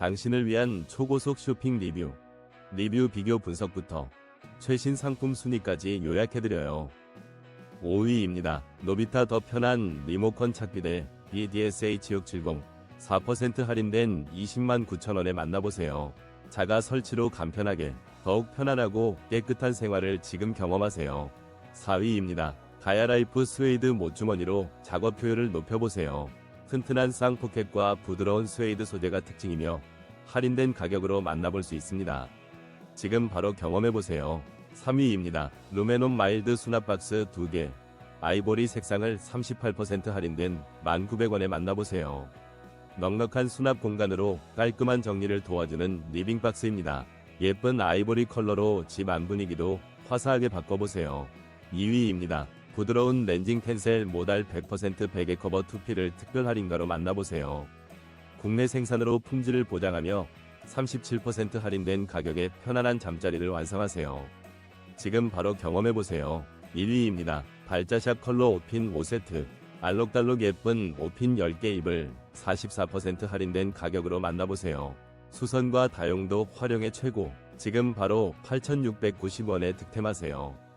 당신을 위한 초고속 쇼핑 리뷰, 리뷰 비교 분석부터 최신 상품 순위까지 요약해드려요. 5위입니다. 노비타 더 편한 리모컨 찾기대 BDSH670 4% 할인된 20만 9천원에 만나보세요. 자가 설치로 간편하게 더욱 편안하고 깨끗한 생활을 지금 경험하세요. 4위입니다. 가야라이프 스웨이드 못주머니로 작업 효율을 높여보세요. 튼튼한 쌍포켓과 부드러운 스웨이드 소재가 특징이며 할인된 가격으로 만나볼 수 있습니다. 지금 바로 경험해보세요. 3위입니다. 루메논 마일드 수납박스 2개. 아이보리 색상을 38% 할인된 1,900원에 만나보세요. 넉넉한 수납 공간으로 깔끔한 정리를 도와주는 리빙박스입니다. 예쁜 아이보리 컬러로 집 안 분위기도 화사하게 바꿔보세요. 2위입니다. 부드러운 렌징 텐셀 모달 100% 베개 커버 투피를 특별 할인가로 만나보세요. 국내 생산으로 품질을 보장하며 37% 할인된 가격에 편안한 잠자리를 완성하세요. 지금 바로 경험해보세요. 1위입니다. 발자샵 컬러 5핀 5세트. 알록달록 예쁜 5핀 10개 입을 44% 할인된 가격으로 만나보세요. 수선과 다용도 활용의 최고. 지금 바로 8,690원에 득템하세요.